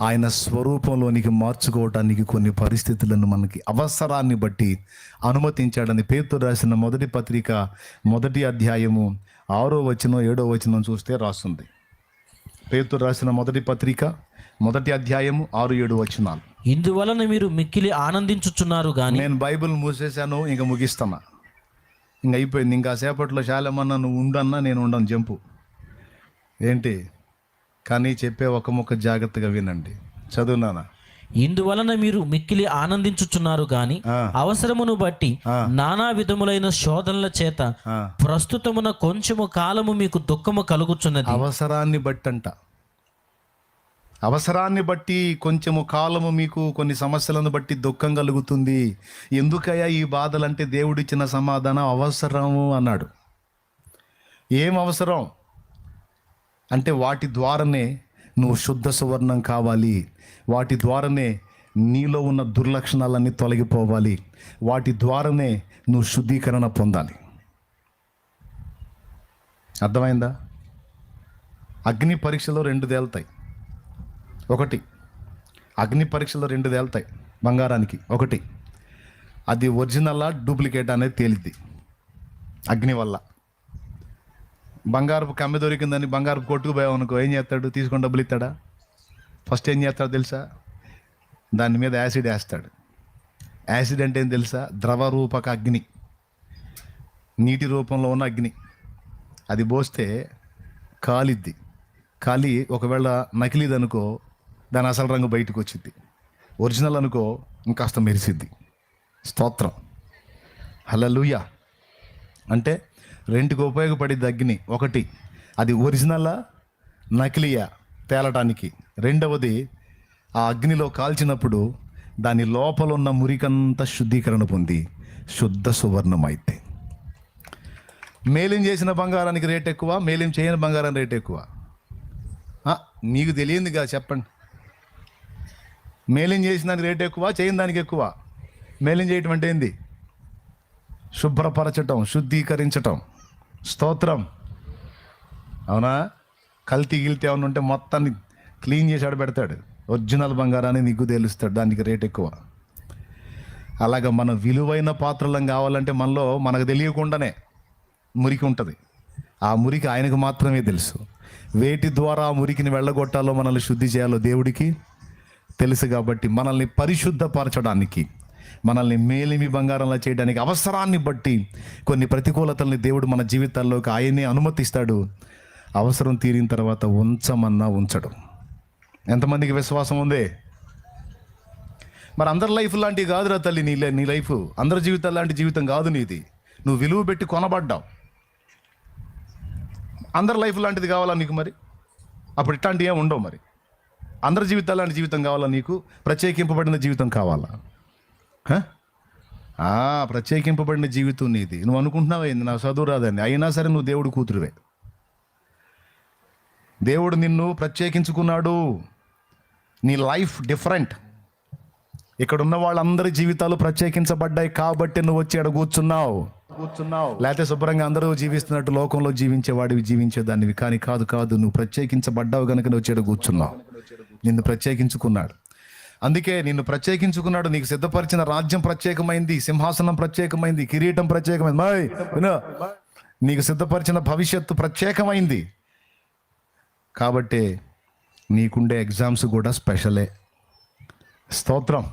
ఆయన స్వరూపంలోనికి మార్చుకోవటానికి కొన్ని పరిస్థితులను మనకి అవసరాన్ని బట్టి అనుమతించాడని పేతురు రాసిన మొదటి పత్రిక మొదటి అధ్యాయము ఆరో వచనం ఏడో వచనం చూస్తే రాస్తుంది. పేతురు రాసిన మొదటి పత్రిక మొదటి అధ్యాయము ఆరు ఏడు వచనాలు. ఇందువలన మీరు మిక్కిలి ఆనందించుచున్నారు గాని నేను బైబిల్ మూసేశాను ఇంకా ముగిస్తున్నా ఇంక అయిపోయింది. ఇంకా సేపట్లో శాలమన్నా నువ్వు ఉండన్నా నేను ఉండను జంపు. ఏంటి? కానీ చెప్పే ఒక ముక్క జాగ్రత్తగా వినండి. చదువునానా ఇందువలన మీరు మిక్కిలి ఆనందించుచున్నారు గాని. అవసరమును బట్టి. నానా విధములైన శోధనల చేత. ప్రస్తుతమున కొంచెము కాలము మీకు దుఃఖము కలుగుచున్నది. అవసరాన్ని బట్టి అంట అవసరాన్ని బట్టి కొంచెము కాలము మీకు కొన్ని సమస్యలను బట్టి దుఃఖం కలుగుతుంది. ఎందుకయ్యా ఈ బాధలంటే దేవుడిచ్చిన సమాధానం అవసరము అన్నాడు. ఏం అవసరం? అంటే వాటి ద్వారానే నువ్వు శుద్ధ సువర్ణం కావాలి. వాటి ద్వారానే నీలో ఉన్న దుర్లక్షణాలన్నీ తొలగిపోవాలి. వాటి ద్వారానే నువ్వు శుద్ధీకరణ పొందాలి. అర్థమైందా? అగ్ని పరీక్షలో రెండు తేలుతాయి. ఒకటి అగ్ని పరీక్షలో రెండు తేలుతాయి బంగారానికి. ఒకటి అది ఒరిజినల్లా డూప్లికేట్ అనేది తేలిద్ది అగ్ని వల్ల. బంగారపు కమ్మె దొరికిందని బంగారపు కొట్టుకుపోయావు అనుకో ఏం చేస్తాడు? తీసుకొని డబ్బులు ఇస్తాడా? ఫస్ట్ ఏం చేస్తాడు తెలుసా? దాని మీద యాసిడ్ వేస్తాడు. యాసిడ్ అంటే ఏం తెలుసా? ద్రవ రూపక అగ్ని. నీటి రూపంలో ఉన్న అగ్ని. అది పోస్తే కాలిద్ది. కాలి ఒకవేళ నకిలీది అనుకో దాని అసలు రంగు బయటకు వచ్చింది ఒరిజినల్ అనుకో ఇంకాస్త మెరిసిద్ది. స్తోత్రం. హలలుయ అంటే రెంటికి ఉపయోగపడే అగ్ని ఒకటి. అది ఒరిజినలా? నకిలీయా? తేలటానికి. రెండవది ఆ అగ్నిలో కాల్చినప్పుడు దాని లోపల ఉన్న మురికంతా శుద్ధీకరణ పొంది శుద్ధ సువర్ణం అయితే మేలిం చేసిన బంగారానికి రేట్ ఎక్కువ మేలిం చేయని బంగారం రేట్ ఎక్కువ. మీకు తెలియందిగా చెప్పండి. మేలిం చేసిన దానికి రేట్ ఎక్కువ చేయని దానికి ఎక్కువ. మేలిం చేయటం అంటే ఏంది? శుభ్రపరచటం శుద్ధీకరించటం. స్తోత్రం. అవునా? కల్తీ గిల్తీ ఏమైనా ఉంటే మొత్తాన్ని క్లీన్ చేసి పెడతాడు. ఒరిజినల్ బంగారాన్ని నీకు తెలుస్తాడు. దానికి రేట్ ఎక్కువ. అలాగ మనం విలువైన పాత్రలం కావాలంటే మనలో మనకు తెలియకుండానే మురికి ఉంటుంది. ఆ మురికి ఆయనకు మాత్రమే తెలుసు. వేటి ద్వారా ఆ మురికిని వెళ్ళగొట్టాలో మనల్ని శుద్ధి చేయాలో దేవుడికి తెలుసు కాబట్టి మనల్ని పరిశుద్ధపరచడానికి మనల్ని మేలిమి బంగారంలా చేయడానికి అవసరాన్ని బట్టి కొన్ని ప్రతికూలతల్ని దేవుడు మన జీవితాల్లోకి ఆయనే అనుమతిస్తాడు. అవసరం తీరిన తర్వాత ఉంచమన్నా ఉంచడు. ఎంతమందికి విశ్వాసం ఉంది? మరి అందరి లైఫ్ లాంటివి కాదురా తల్లి నీ లై- నీ లైఫ్. అందరి జీవితాలు లాంటి జీవితం కాదు నీది. నువ్వు విలువ పెట్టి కొనబడ్డావు. అందరి లైఫ్ లాంటిది కావాలా నీకు మరి? అప్పుడు ఇట్లాంటివి ఏమి ఉండవు మరి. అందరి జీవితాలు లాంటి జీవితం కావాలా నీకు? ప్రత్యేకింపబడిన జీవితం కావాలా? ప్రత్యేకింపబడిన జీవితం నీది. నువ్వు అనుకుంటున్నావు ఏంది? నాకు చదువు రాదని అయినా సరే నువ్వు దేవుడు కూతురువే. దేవుడు నిన్ను ప్రత్యేకించుకున్నాడు. నీ లైఫ్ డిఫరెంట్. ఇక్కడ ఉన్న వాళ్ళందరి జీవితాలు ప్రత్యేకించబడ్డాయి కాబట్టి నువ్వు వచ్చి అక్కడ కూర్చున్నావు. కూర్చున్నావు. లేకపోతే శుభ్రంగా అందరూ జీవిస్తున్నట్టు లోకంలో జీవించేవాడివి జీవించేదానివి. కానీ కాదు కాదు నువ్వు ప్రత్యేకించబడ్డావు కనుక నువ్వు వచ్చి కూర్చున్నావు. నిన్ను ప్రత్యేకించుకున్నాడు. అందుకే నిన్ను ప్రత్యేకించుకున్నాడు నీకు సిద్ధపరిచిన రాజ్యం ప్రత్యేకమైంది సింహాసనం ప్రత్యేకమైంది కిరీటం ప్రత్యేకమైంది. మై విను. నీకు సిద్ధపరిచిన భవిష్యత్తు ప్రత్యేకమైంది. కాబట్టి నీకుండే ఎగ్జామ్స్ కూడా స్పెషలే. స్తోత్రం.